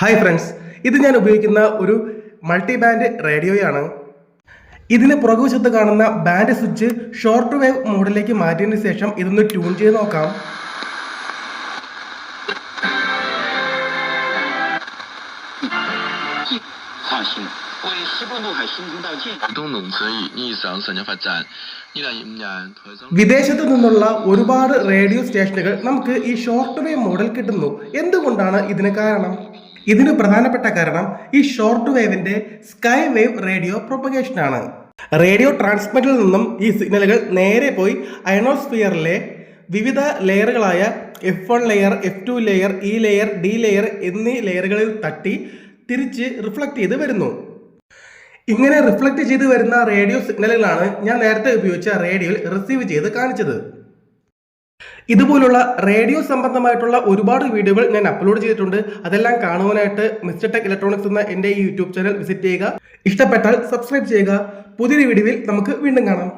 Hi friends ഇത് ഞാൻ ഉപയോഗിക്കുന്ന ഒരു മൾട്ടി ബാൻഡ് റേഡിയോയാണ് ഇതിന് പുറകുവശത്ത് കാണുന്ന ബാൻഡ് സ്വിച്ച് ഷോർട്ട് വേവ് മോഡിലേക്ക് മാറ്റിയതിന് ശേഷം ഇതൊന്ന് ട്യൂൺ ചെയ്ത് നോക്കാം. വിദേശത്തു നിന്നുള്ള ഒരുപാട് റേഡിയോ സ്റ്റേഷനുകൾ നമുക്ക് ഈ ഷോർട്ട് വേവ് മോഡൽ കിട്ടുന്നു. എന്തുകൊണ്ടാണ് ഇതിന് കാരണം? ഇതിന് പ്രധാനപ്പെട്ട കാരണം ഈ ഷോർട്ട് വേവിന്റെ സ്കൈ വേവ് റേഡിയോ പ്രൊപ്പഗേഷൻ ആണ്. റേഡിയോ ട്രാൻസ്മിറ്ററിൽ നിന്നും ഈ സിഗ്നലുകൾ നേരെ പോയി അയണോസ്ഫിയറിലെ വിവിധ ലെയറുകളായ F one layer F two layer E layer D layer എന്നീ ലെയറുകളിൽ തട്ടി തിരിച്ച് റിഫ്ലക്ട് ചെയ്ത് വരുന്നു. ഇങ്ങനെ റിഫ്ലക്ട് ചെയ്ത് വരുന്ന റേഡിയോ സിഗ്നലുകളാണ് ഞാൻ നേരത്തെ ഉപയോഗിച്ച റേഡിയോയിൽ റിസീവ് ചെയ്ത് കാണിച്ചത്. ഇതുപോലുള്ള റേഡിയോ സംബന്ധമായിട്ടുള്ള ഒരുപാട് വീഡിയോകൾ ഞാൻ അപ്ലോഡ് ചെയ്തിട്ടുണ്ട്. അതെല്ലാം കാണുവാനായിട്ട് മിസ്റ്റർ ടെക് ഇലക്ട്രോണിക്സ് എന്ന എന്റെ ഈ യൂട്യൂബ് ചാനൽ വിസിറ്റ് ചെയ്യുക. ഇഷ്ടപ്പെട്ടാൽ സബ്സ്ക്രൈബ് ചെയ്യുക. പുതിയൊരു വീഡിയോയിൽ നമുക്ക് വീണ്ടും കാണാം.